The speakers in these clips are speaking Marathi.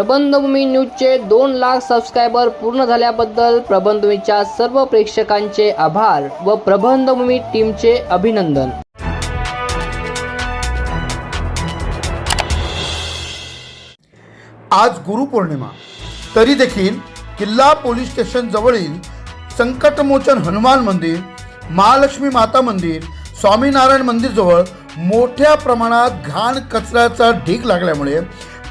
प्रबंधभूमी न्यूजचे दोन लाख सबस्क्रायबर पूर्ण झाल्याबद्दल प्रबंधभूमीच्या सर्व प्रेक्षकांचे आभार व प्रबंधभूमी टीमचे अभिनंदन. आज गुरुपौर्णिमा तरी देखील किल्ला पोलीस स्टेशन जवळील संकटमोचन हनुमान मंदिर महालक्ष्मी माता मंदिर स्वामीनारायण मंदिर जवळ मोठ्या प्रमाणात घाण कचऱ्याचा ढीग लागल्यामुळे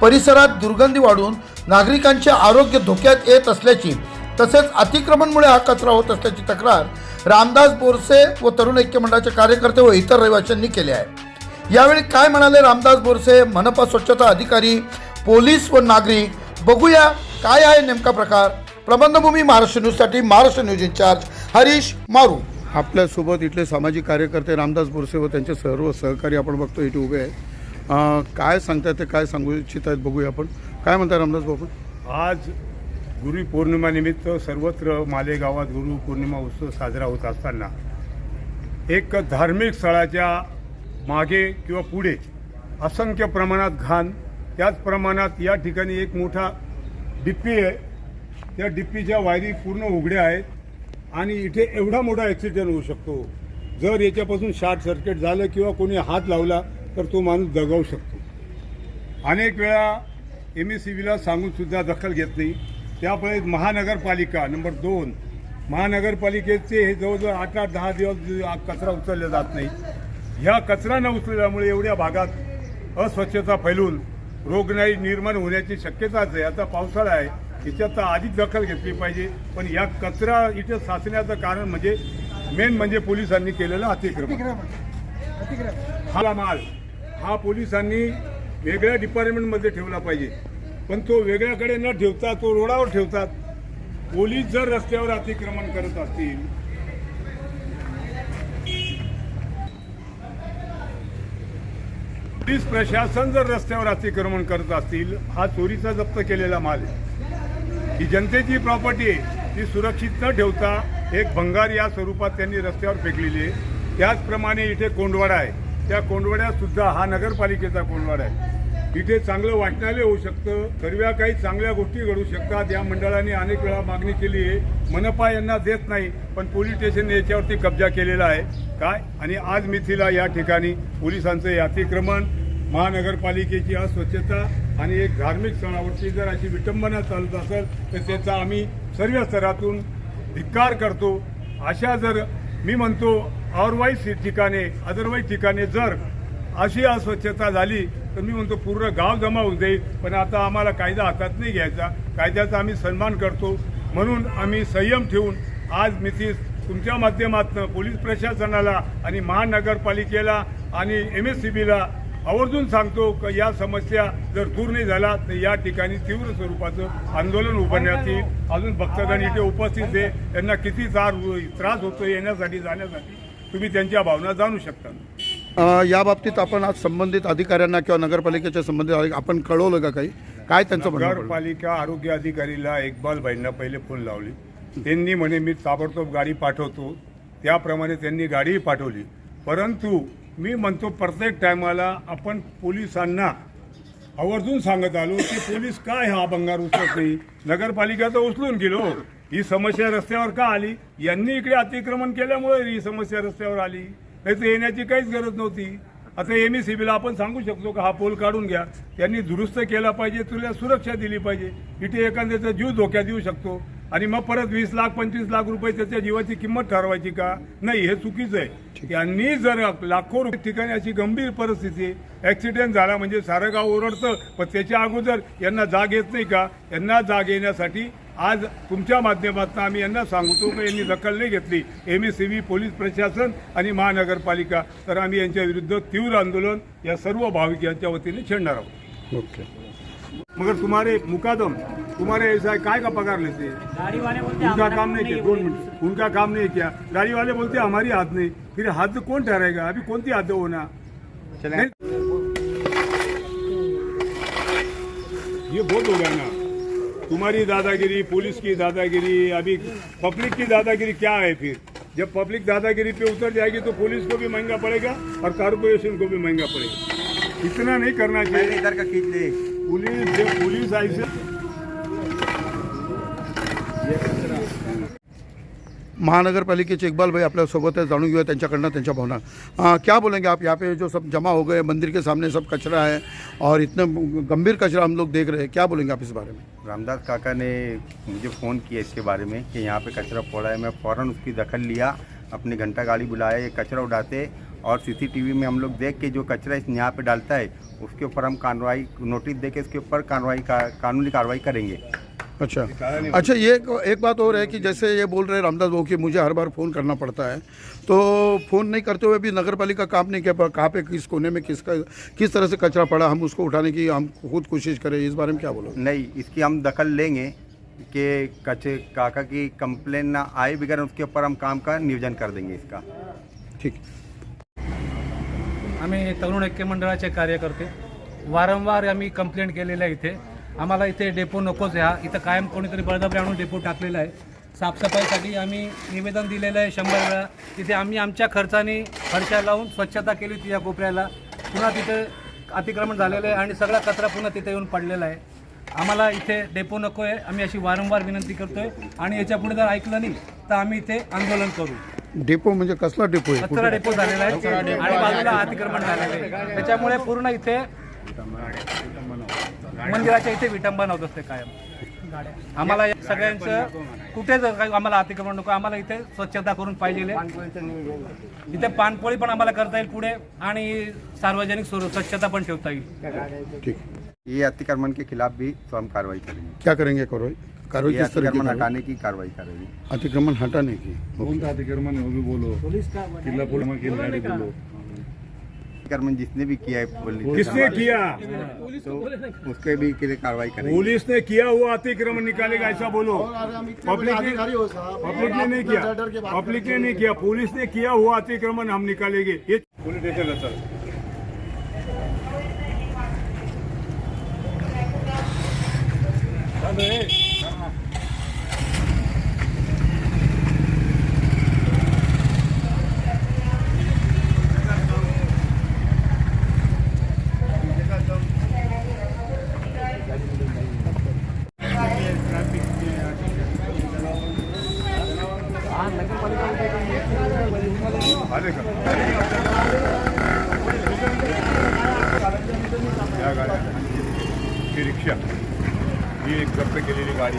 परिसरात दुर्गंधी वाढून नागरिकांचे आरोग्य धोक्यात येत असल्याची तसेच अतिक्रमणमुळे हा कचरा होत असल्याची तक्रार रामदास बोरसे व तरुण ऐक्य मंडळाचे कार्यकर्ते व इतर रहिवाशांनी केली आहे. यावेळी काय म्हणाले रामदास बोरसे मनपा स्वच्छता अधिकारी पोलीस व नागरिक? बघूया काय आहे नेमका प्रकार? प्रबंधभूमी महाराष्ट्र न्यूजसाठी महाराष्ट्र न्यूज इन्चार्ज हरीश मारू. आपल्यासोबत इथले सामाजिक कार्यकर्ते रामदास बोरसे व त्यांचे सर्व सहकारी आपण बघतो इथे उभे आहेत. काय सांगताय ते काय सांगू इच्छित आहेत बघूया आपण. काय म्हणताय रामदास बाबू आज गुरुपौर्णिमानिमित्त सर्वत्र मालेगावात गुरुपौर्णिमा उत्सव साजरा होत असताना एक धार्मिक स्थळाच्या मागे किंवा पुढे असंख्य प्रमाणात घाण त्याच प्रमाणात या ठिकाणी एक मोठा डिप्पी आहे. त्या डिप्पीच्या वायरी पूर्ण उघड्या आहेत आणि इथे एवढा मोठा ॲक्सिडेंट होऊ शकतो. जर याच्यापासून शॉर्ट सर्किट झालं किंवा कोणी हात लावला तर तो माणूस दगावू शकतो. अनेक वेळा एम एस सी बीला सांगून सुद्धा दखल घेत नाही. त्यामुळे महानगरपालिका नंबर दोन महानगरपालिकेचे हे जवळजवळ आठ आठ दहा दिवस कचरा उचलला जात नाही. ह्या कचरा न उचलल्यामुळे एवढ्या भागात अस्वच्छता फैलून रोगराई निर्माण होण्याची शक्यताच आहे. आता पावसाळा आहे. याच्यात तर आधीच दखल घेतली पाहिजे. पण या कचरा इथे साचण्याचं कारण म्हणजे मेन म्हणजे पोलिसांनी केलेलं अतिक्रमण. हा माल हा पोलिसांनी वेगळ्या डिपार्टमेंटमध्ये ठेवला पाहिजे. पण तो वेगळ्याकडे न ठेवता तो रोडावर ठेवतात. पोलीस जर रस्त्यावर अतिक्रमण करत असतील पोलीस प्रशासन जर रस्त्यावर अतिक्रमण करत असतील हा चोरीचा जप्त केलेला माल आहे. ही जनतेची प्रॉपर्टी आहे. ती सुरक्षित न ठेवता एक भंगार या स्वरूपात त्यांनी रस्त्यावर फेकलेली आहे. त्याचप्रमाणे इथे कोंडवाडा आहे. त्या कोंडवाड्यात सुद्धा हा नगरपालिकेचा कोंडवाडा आहे. इथे चांगलं वाचनालय होऊ शकतं सर्व्या काही चांगल्या गोष्टी घडू शकतात. या मंडळाने अनेक वेळा मागणी केली आहे. मनपा यांना देत नाही पण पोलीस स्टेशनने याच्यावरती कब्जा केलेला आहे. काय? आणि आज मिथिला या ठिकाणी पोलिसांचं अतिक्रमण महानगरपालिकेची अस्वच्छता आणि एक धार्मिक सणावरती जर अशी विटंबना चालत असेल तर त्याचा आम्ही सर्व स्तरातून धिक्कार करतो. अशा जर मी म्हणतो ऑरवाईज ठिकाणे अदरवाईज ठिकाणे जर अशी अस्वच्छता झाली तर मी म्हणतो पूर्ण गाव जमा होऊन जाईल. पण आता आम्हाला कायदा हातात नाही घ्यायचा. कायद्याचा आम्ही सन्मान करतो. म्हणून आम्ही संयम ठेवून आज मितीस तुमच्या माध्यमातून पोलीस प्रशासनाला आणि महानगरपालिकेला आणि एम एस सी बीला आवर्जून सांगतो की या समस्या जर दूर नाही झाला तर या ठिकाणी तीव्र स्वरूपाचं आंदोलन उभारण्यात येईल. अजून भक्तगण इथे उपस्थित आहे. यांना किती त्रास त्रास होतो येण्यासाठी जाण्यासाठी. तुम्ही त्यांच्या भावना जाणू शकता. या बाबतीत आपण आज संबंधित अधिकाऱ्यांना किंवा नगरपालिकेच्या संबंधित आपण कळवलं का काही? काय त्यांचं? नगरपालिका आरोग्य अधिकारीला इक्बाल भाईंना पहिले फोन लावली. त्यांनी म्हणे मी ताबडतोब गाडी पाठवतो. त्याप्रमाणे त्यांनी गाडीही पाठवली. परंतु मी म्हणतो प्रत्येक टायमाला आपण पोलिसांना आवर्जून सांगत आलो की पोलीस काय हा भंगार उचलत नाही. नगरपालिका तर उचलून गेलो. ही समस्या रस्त्यावर का आली? यांनी इकडे अतिक्रमण केल्यामुळे ही समस्या रस्त्यावर आली. नाही तर येण्याची काहीच गरज नव्हती. आता एम ई सी बीला आपण सांगू शकतो का हा पोल काढून घ्या. त्यांनी दुरुस्त केला पाहिजे तुला सुरक्षा दिली पाहिजे. इथे एखाद्याचा जीव धोक्यात येऊ शकतो. आणि मग परत वीस लाख पंचवीस लाख रुपये त्याच्या जीवाची किंमत ठरवायची का? नाही हे चुकीचं आहे. त्यांनी जर लाखो रुपये ठिकाणी अशी गंभीर परिस्थिती ऍक्सिडेंट झाला म्हणजे सारं गाव ओरडतं पण त्याच्या अगोदर यांना जाग येत नाही का? यांना जाग येण्यासाठी आज तुमच्या माध्यमातून आम्ही यांना सांगतो की यांनी दखल नाही घेतली? M S C B police प्रशासन आणि महानगरपालिका. तर आम्ही यांच्या विरुद्ध तीव्र आंदोलन या सर्व भाविक यांच्या वतीने छेडणार आहोत. ओके. मगर तुम्हारे मुकादम तुम्हारे ऐसा है, काय का पगार लेते हैं? गाड़ी वाले बोलते उनका काम नहीं किया दो मिनट उनका काम नहीं किया। गाड़ी वाले बोलते हमारी हाथ नहीं। फिर हाथ कौन ठहरेगा अभी कौन सी हाथ होना? ये बहुत हो गया ना। तुम्हारी दादागिरी पुलिस की दादागिरी अभी पब्लिक की दादागिरी क्या है फिर? जब पब्लिक दादागिरी पे उतर जाएगी तो पुलिस को भी महँगा पड़ेगा और कारपोरेशन को भी महँगा पड़ेगा। इतना नहीं करना चाहिए। इधर का खींच ले। पोलीस जे पोलीस आहे महानगरपालिकेचे इकबाल भाई आपल्या सोबत घेऊया त्यांच्याकडनं, त्यांच्या भावना. क्या बोलेंगे आप? यहाँ पे जो सब जमा हो गए, मंदिर के सामने सब कचरा है और इतना गंभीर कचरा हम लोग देख रहे हैं, क्या बोलेंगे आप इस बारे में? रामदास काका ने मुझे फ़ोन किया इसके बारे में कि यहाँ पे कचरा पड़ा है, मैं फ़ौरन उसकी दखल लिया, अपनी घंटा गाड़ी बुलाया, ये कचरा उठाते और सीसीटीवी में हम लोग देख के जो कचरा इस यहाँ पे डालता है, उसके ऊपर हम कार्रवाई, नोटिस दे के इसके ऊपर कार्रवाई का, कानूनी कार्रवाई करेंगे। अच्छा। अच्छा ये एक, बात और है कि जैसे ये बोल रहे हैं रामदास भाऊ कि मुझे हर बार फ़ोन करना पड़ता है तो फ़ोन नहीं करते हुए भी नगर पालिका काम नहीं किया कहाँ पे किस कोने में किसका किस तरह से कचरा पड़ा हम उसको उठाने की हम खुद कोशिश करें इस बारे में क्या बोलो नहीं इसकी हम दखल लेंगे कि कचे काका की कंप्लेन ना आए बगैर उसके ऊपर हम काम का नियोजन कर देंगे इसका। ठीक। आम्ही तरुण ऐक्य मंडळाचे कार्यकर्ते वारंवार आम्ही कंप्लेंट केलेलं आहे इथे आम्हाला इथे डेपो नकोच आहे. हा इथं कायम कोणीतरी बळजबरी आणून डेपो टाकलेला आहे. साफसफाईसाठी आम्ही निवेदन दिलेलं आहे शंभर वेळा. तिथे आम्ही आमच्या खर्चाने फरशा लावून स्वच्छता केली होती या कोपऱ्याला. पुन्हा तिथे अतिक्रमण झालेलं आहे आणि सगळा कचरा पुन्हा तिथे येऊन पडलेला आहे. आम्हाला इथे डेपो नको आहे. आम्ही अशी वारंवार विनंती करतोय. आणि याच्यापुढे जर ऐकलं नाही तर आम्ही इथे आंदोलन करू. डेपो म्हणजे कसला डेपो आहे? कचरा डेपो झालेला आहे. आणि बाजूला अतिक्रमण झालेलं आहे. त्याच्यामुळे पूर्ण इथे मंदिराच्या इथे विटंबना होत असते कायम. आम्हाला या सगळ्यांचं कुठे जर काही आम्हाला अतिक्रमण नको आम्हाला इथे स्वच्छता करून पाहिजे. इथे पानपोळी पण आम्हाला करता येईल पुढे आणि सार्वजनिक स्वच्छता पण ठेवता येईल. ठीक ये अतिक्रमण के खिलाफ भी तो हम कार्रवाई करेंगे। क्या करेंगे कार्रवाई? किस तरह की? हटाने की कार्रवाई करेंगे। अतिक्रमण हटाने की। कोणता अतिक्रमण आहे वो भी बोलो। पूर्ण किल्लाडी बोलो। अतिक्रमण जिसने भी किया है पुलिस किसने किया? तो उसके भी के लिए कार्रवाई करेंगे। पुलिस ने किया हुआ अतिक्रमण निकालेगा ऐसा बोलो। पब्लिक ने पब्लिक ने नहीं किया। पब्लिक ने नहीं किया। पुलिस ने किया हुआ अतिक्रमण हम निकालेंगे। ये पुलिस स्टेशन या गाड्या ही रिक्षा. ही एक जप्त केलेली गाडी.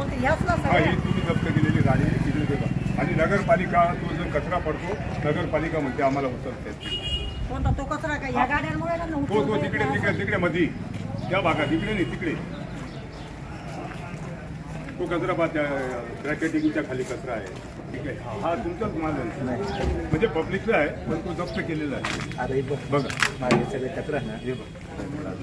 हा ही तुम्ही जप्त केलेली गाडी तिकडे देता आणि नगरपालिका तो जो कचरा पडतो नगरपालिका म्हणते आम्हाला उचलते. कोणता? तो कचरा काय? ह्या गाड्यांमुळे तो तिकडे? तिकडे तिकडे मधी. त्या भागात इकडे नाही तिकडे. तो कचरा पा त्या ब्रॅकेटिंगच्या खाली कचरा आहे. ठीक आहे हा- तुमचाच माल आहे. म्हणजे पब्लिकचा आहे पण तो जप्त केलेला आहे. बघा हे बघा.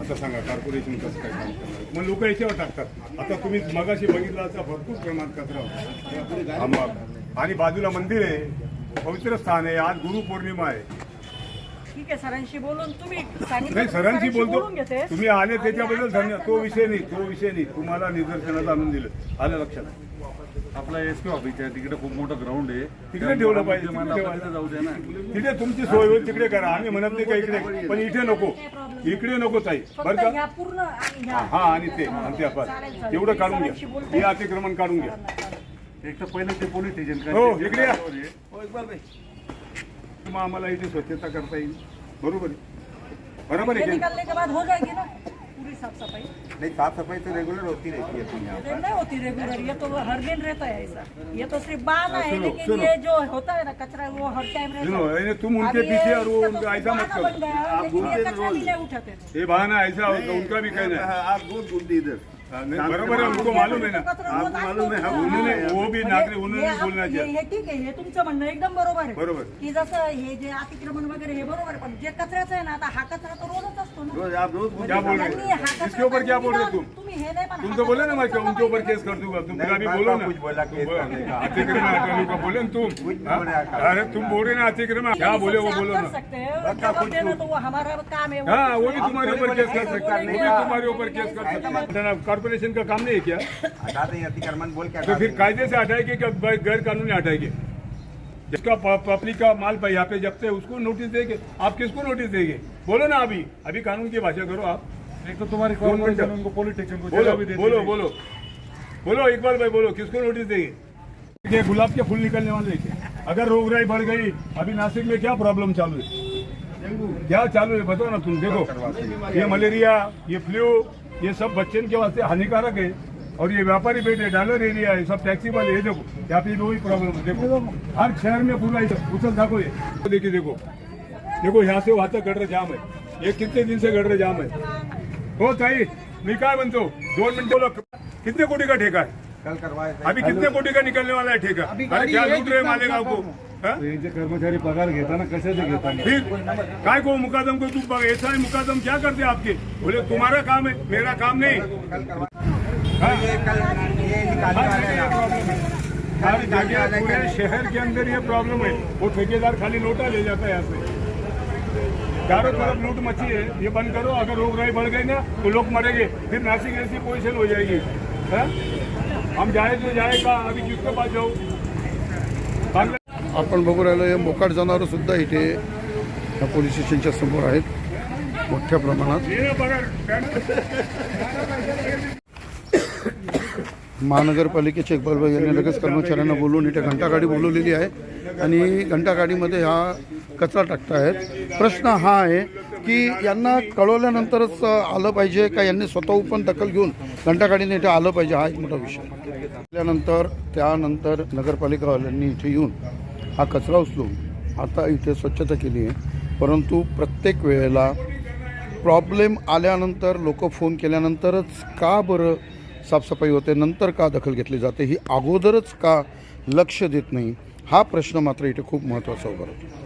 आता सांगा कॉर्पोरेशन कसं काय काम करणार? मग लोक याच्यावर टाकतात. आता तुम्ही मगाशी बघितलं असं भरपूर प्रमाणात कचरा होता. हा. आणि बाजूला मंदिर आहे. पवित्र स्थान आहे. आज गुरुपौर्णिमा आहे. ठीक आहे सरांशी बोलून तुम्ही सांगितलं नाही सरांशी बोलून बोलतो. घेते. तुम्ही आले त्याच्याबद्दल धन्य तो विषय नाही तो विषय नाही. तुम्हाला निदर्शनात आणून दिलं. आलं लक्षात? आपला एस पी ऑफिस आहे तिकडे खूप मोठं ग्राउंड आहे. तिकडे ठेवलं पाहिजे मला तिकडे जाऊ द्या ना. तिथे तुमची सोय होईल तिकडे करा. आम्ही म्हणत नाही का इकडे पण इथे नको. इकडे नको ताई. बरं ह्या का हा आणि ते आणि ते चालेल. एवढं काढून घ्या. हे अतिक्रमण काढून घ्या. एक तर पहिले ते पोलीस स्टेशन हो इकडे या. मग आम्हाला इथे स्वच्छता करता येईल. बरोबर आहे. बरोबर आहे हो जाएगी ना. पूरी साफ सफाई नहीं साफ सफाई तो रेगुलर होती रहती है अपने नहीं होती रेगुलर ये तो हर दिन रहता है ऐसा। ये तो सिर्फ बहाना है लेकिन। ये जो होता है ना कचरा वो हर टाइम रहता है। तुम उनके पीछे और वो उनका ऐसा मत करो। भी नहीं उठाते। ये बहाना ऐसा होगा उनका भी कहना है। आप दूध दूध इधर बरोबर है उनको मालूम है ना रोज मालूम है. हाँ, उन्होंने वो भी नागरिक उन्होंने हे बोलना हे- चाहिए हे ठीक आहे हे तुमचं म्हणणं एकदम बरोबर आहे बरोबर. की जसं हे जे अतिक्रमण वगैरे हे बरोबर पण जे कचऱ्याचं आहे ना आता हा कचरा तर रोजच असतो ना रोज आप रोज म्हणजे क्या बोल रहे हैं? हा इसके ऊपर क्या बोल रहे हो तुम? हे तुम तो बोले ना मैं उचलला उनके ऊपर केस कर दूँगा। तुम अभी बोलो तो ना। कुछ बोला केस करने का। अतिक्रमण हटाने का बोले ना तुम। हाँ? अरे तुम बोल रहे ना अतिक्रमण क्या बोले वो बोलो ना। हैं। तो वो हमारा काम है हाँ वो भी तुम्हारे ऊपर केस कर सकते हैं। वो भी तुम्हारे ऊपर केस कर सकते हैं। कॉर्पोरेशन का काम नहीं है क्या? हटा देंगे अतिक्रमण बोल के तो फिर कायदे से हटाएँगे क्या? गैर कानूनी हटाएँगे? जिसका पब्लिक का माल पे यहाँ पे जब्त है उसको नोटिस देंगे। आप किसको नोटिस देंगे? बोलो ना अभी। अभी कानून की भाषा करो आप। एक तो तुम्हारी उनको पुलिस को बोलो बोलो बोलो। बोलो इकबाल भाई बोलो किसको नोटिस देंगे? ये गुलाब के फूल निकलने वाले? अगर रोगराई बढ़ गई अभी नासिक में क्या प्रॉब्लम चालू है? क्या चालू है बताओ ना तुम देखो। ये मलेरिया ये फ्लू ये सब बच्चे के वास्ते हानिकारक है। और ये व्यापारी बैठे डॉलर एरिया है सब टैक्सी वाले ये देखो यहाँ पे वही प्रॉब्लम है देखो। हर शहर में पूरा उछल दाखो ये देखिए देखो। देखो यहाँ से वहाँ तक गटर जाम है। ये कितने दिन से गटर जाम है? हो ताई मी काय म्हणतो दोन मिनिटं बोलो. कितने कोटी का ठेका है कल करवाए अभी कितने कोटी का निकलने वाला है ठेका? अरे क्या लूट रहे मालेगांव को हाँ? तो यांचे कर्मचारी पगार घेताना कशाचे घेताना फिर काय को मुकादम को तू ऐसा है मुकादम क्या करते आपके? बोले तुम्हारा काम है मेरा काम नहीं। हाँ? हैं यहाँ। हर जगह पूरे शहर के अंदर ये प्रॉब्लम है। वो ठेकेदार खाली लोटा ले जाता है यहाँ से। चारों तरफ लूट मची है। ये बंद करो अगर रोगराई बढ़ गई ना तो लोग मरेंगे। फिर नासिक ऐसी पोजीशन हो जाएगी। हाँ? हम जाए तो जाएगा अभी किसके पास जाओ बांग्ला- आपण बघू राहिलो हे मोकाट जनावरं सुद्धा इथे या पोलीस स्टेशनच्या समोर आहेत मोठ्या प्रमाणात. महानगरपालिकेचे इक्बालभाई यांनी लगेच कर्मचाऱ्यांना बोलवून इथे घंटागाडी बोलवलेली आहे. आणि घंटागाडीमध्ये हा कचरा टाकतायत. प्रश्न हा आहे की यांना कळवल्यानंतरच आलं पाहिजे का यांनी स्वतःहून पण दखल घेऊन घंटागाडीने इथे आलं पाहिजे? हा एक मोठा विषय त्यानंतर त्यानंतर नगरपालिकावाल्यांनी इथे येऊन हा कचरा उचलून आता इथे स्वच्छता केली आहे. परंतु प्रत्येक वेळेला प्रॉब्लेम आल्यानंतर लोक फोन केल्यानंतरच का बरं साफसफाई होते नंतर का दखल घेतली जाते ही अगोदरच का लक्ष देत नाही? हा प्रश्न मात्र इथे खूप महत्त्वाचा उभा राहतो.